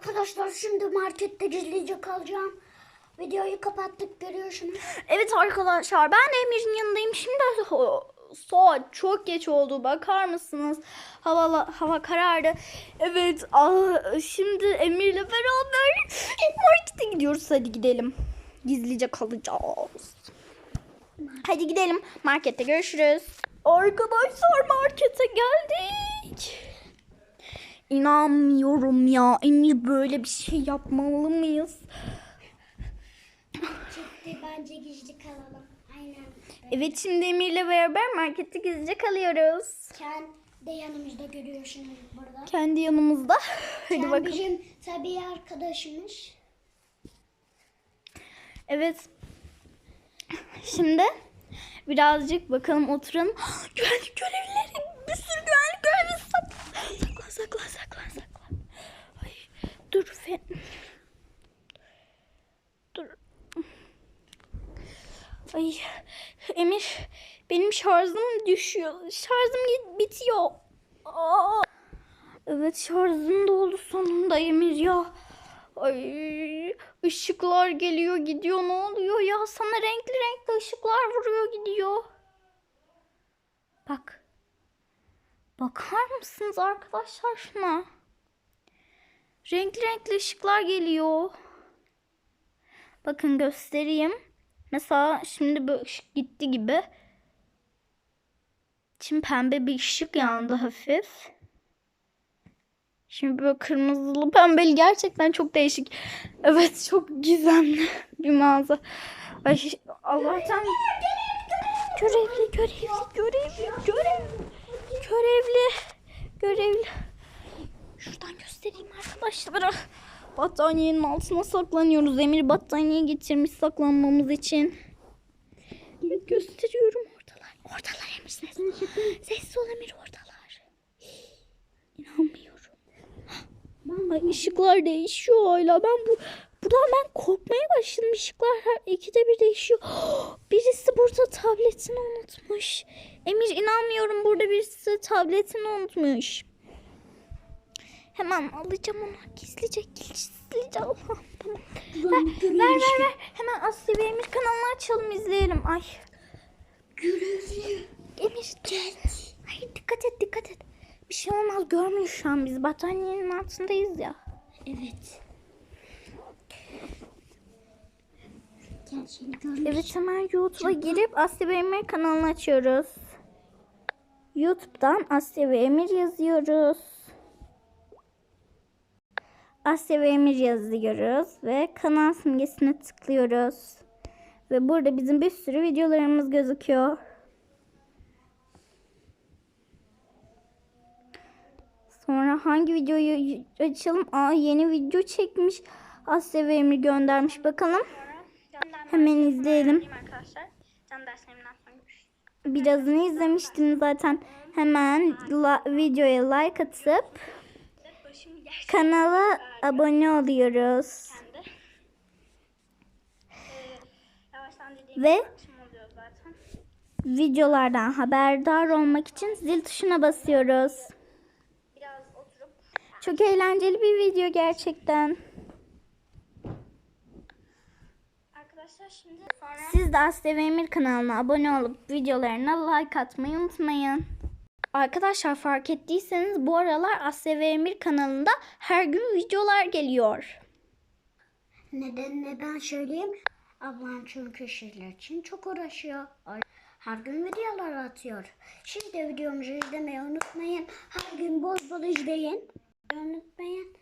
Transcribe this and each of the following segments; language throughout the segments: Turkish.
Arkadaşlar şimdi markette gizlice kalacağım. Videoyu kapattık görüyorsunuz. Evet arkadaşlar ben Emir'in yanındayım. Şimdi saat çok geç oldu. Bakar mısınız? Hava hava karardı. Evet ah, şimdi Emir'le beraber markete gidiyoruz. Hadi gidelim. Gizlice kalacağız. Hadi gidelim. Markette görüşürüz. Arkadaşlar markete geldik. İnanmıyorum ya. Emir böyle bir şey yapmalı mıyız? Çıktı bence gizli kalalım. Aynen. Evet şimdi Emir'le beraber markette gizlice kalıyoruz. Ken de yanımızda görüyorsunuz burada. Kendi yanımızda. Hadi Ken bakalım. bizim tabii arkadaşımız. Evet. Şimdi birazcık bakalım oturalım. güvenlik görevlileri. Bir sürü güvenlik. Saklan saklan saklan saklan. Ay, dur Fe. Dur. Ay Emir benim şarjım düşüyor. Şarjım bitiyor. Aa. Evet şarjım doldu sonunda Emir ya. Ay ışıklar geliyor gidiyor ne oluyor ya sana renkli renkli ışıklar vuruyor gidiyor. Bak. Bakar mısınız arkadaşlar şuna? Renkli renkli ışıklar geliyor. Bakın göstereyim. Mesela şimdi bu ışık gitti gibi. Şimdi pembe bir ışık yandı hafif. Şimdi böyle kırmızılı pembeli gerçekten çok değişik. Evet çok gizemli bir mağaza. Ay Allah'tan görevli görevli görevli görevli görevli görevli. Şuradan göstereyim arkadaşlar. Battaniyenin altına saklanıyoruz. Emir battaniye getirmiş saklanmamız için. Evet, gösteriyorum oradalar. Oradalar Emir ses. Sessiz ol Emir oradalar. İnanmıyorum. Ay ışıklar değişiyor hala. Ben bu buradan ben korkmaya başladım. Işıklar her ikide bir değişiyor. Birisi burada tabletini unutmuş. Emir inanmıyorum burada birisi tabletini unutmuş. Hemen alacağım onu. Gizlice gizlice Allah'ım tamam. Ver, ver ver ver. Hemen Aslı ve Emir kanalını açalım izleyelim. Ay. Görevli. Emir gel. Hayır dikkat et dikkat et. Bir şey olmaz görmüyor şu an biz battaniyenin altındayız ya. Evet. Görmüş. Evet hemen YouTube'a girip Asya ve Emir kanalını açıyoruz. YouTube'dan Asya ve Emir yazıyoruz. Asya ve Emir yazıyoruz ve kanal simgesine tıklıyoruz. Ve burada bizim bir sürü videolarımız gözüküyor. Sonra hangi videoyu açalım? Aa yeni video çekmiş. Asya ve Emir göndermiş. Bakalım. Hemen izleyelim. görüşürüz. Birazını izlemiştim zaten. Hemen la- videoya like atıp kanala abone oluyoruz. Ee, Ve videolardan haberdar olmak için zil tuşuna basıyoruz. Çok eğlenceli bir video gerçekten. Arkadaşlar şimdi sonra Siz de ve Emir kanalına abone olup videolarına like atmayı unutmayın. Arkadaşlar fark ettiyseniz bu aralar Asya ve Emir kanalında her gün videolar geliyor. Neden neden söyleyeyim? Ablam çünkü şeyler için çok uğraşıyor. Her gün videolar atıyor. Siz de videomuzu izlemeyi unutmayın. Her gün bol bol izleyin. Unutmayın.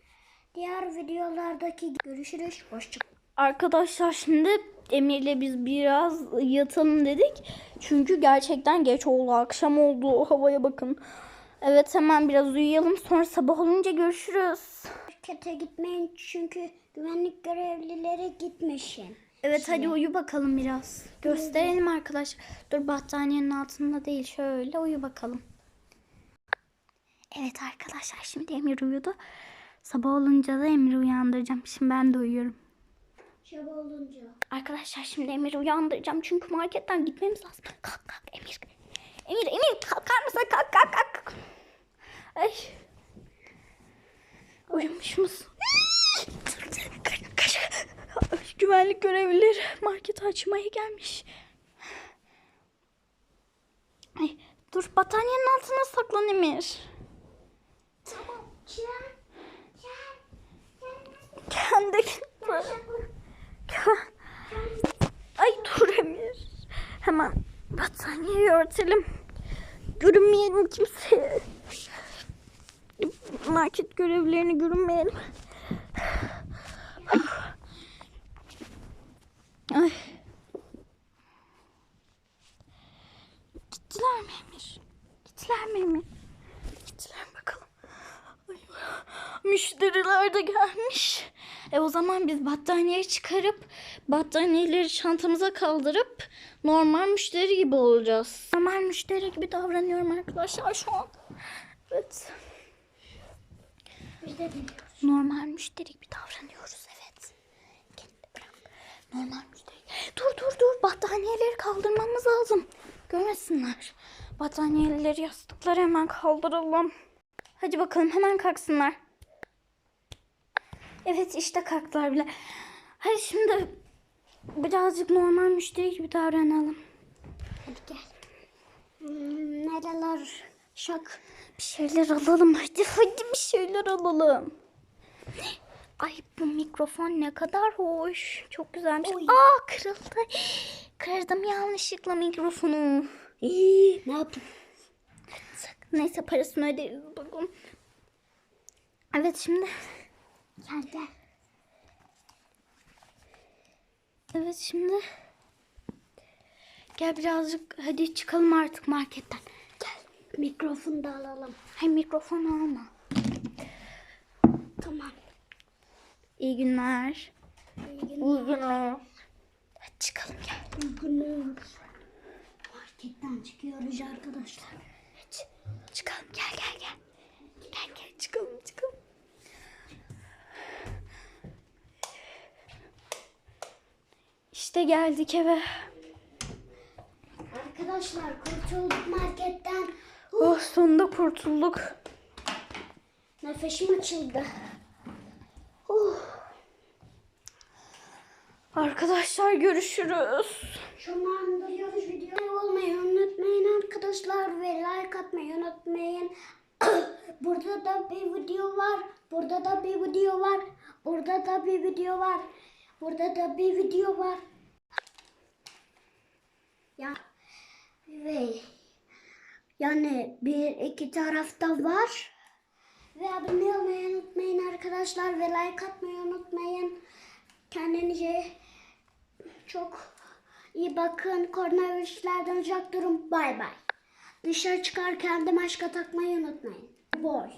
Diğer videolardaki görüşürüz. Hoşçakalın. Arkadaşlar şimdi Emir'le biz biraz yatalım dedik. Çünkü gerçekten geç oldu. Akşam oldu. Havaya bakın. Evet hemen biraz uyuyalım. Sonra sabah olunca görüşürüz. Markete gitmeyin çünkü güvenlik görevlileri gitmişim. Evet hadi uyu bakalım biraz. Gösterelim arkadaşlar. Dur battaniyenin altında değil. Şöyle uyu bakalım. Evet arkadaşlar şimdi Emir uyudu. Sabah olunca da Emir'i uyandıracağım. Şimdi ben de uyuyorum. Sabah olunca. Arkadaşlar şimdi Emir'i uyandıracağım. Çünkü marketten gitmemiz lazım. Kalk kalk Emir. Emir Emir kalkar mısın? Kalk kalk kalk. Ay. Uyumuş musun? güvenlik görevlileri market açmaya gelmiş. Ay, dur battaniyenin altına saklan Emir. Tamam. Çiğdem. Kendi Ay dur Emir. Hemen battaniyeyi örtelim. Görünmeyelim kimseye. Market görevlilerini görünmeyelim. Ay. Gittiler mi Emir? Gittiler mi Emir? Gittiler bakalım. Ay, Müşteriler de gelmiş. E o zaman biz battaniyeyi çıkarıp battaniyeleri çantamıza kaldırıp normal müşteri gibi olacağız. Normal müşteri gibi davranıyorum arkadaşlar şu an. Evet. Biz de biliyoruz. Normal müşteri gibi davranıyoruz evet. Normal müşteri. Dur dur dur battaniyeleri kaldırmamız lazım. Görmesinler. Battaniyeleri yastıkları hemen kaldıralım. Hadi bakalım hemen kalksınlar. Evet işte kalktılar bile. Hadi şimdi birazcık normal müşteri gibi davranalım. Hadi gel. Hmm, nereler? Şak. Bir şeyler alalım hadi hadi bir şeyler alalım. Ay bu mikrofon ne kadar hoş. Çok güzelmiş. Oy. Aa kırıldı. Kırdım yanlışlıkla mikrofonu. İyi. Ne yaptın? Neyse parasını öderiz bakalım. Evet şimdi. Gel gel. Evet şimdi. Gel birazcık hadi çıkalım artık marketten. Gel. Mikrofonu da alalım. Hay mikrofon alma. Tamam. İyi günler. İyi günler. İyi günler. Hadi çıkalım gel. İyi günler. Marketten çıkıyoruz arkadaşlar. Hadi çıkalım gel gel. Gel gel çıkalım çıkalım. İşte geldik eve. Arkadaşlar kurtulduk marketten. Oh sonunda kurtulduk. Nefesim açıldı. Oh, Arkadaşlar görüşürüz. şu anda yarış video olmayı unutmayın arkadaşlar ve like atmayı unutmayın. Burada da bir video var. Burada da bir video var. Burada da bir video var. Burada da bir video var. Ya ve yani bir iki tarafta var. Ve abone olmayı unutmayın arkadaşlar ve like atmayı unutmayın. Kendinize çok iyi bakın. Koronavirüslerden uzak durun. Bay bay. Dışarı çıkarken de maske takmayı unutmayın. Boy.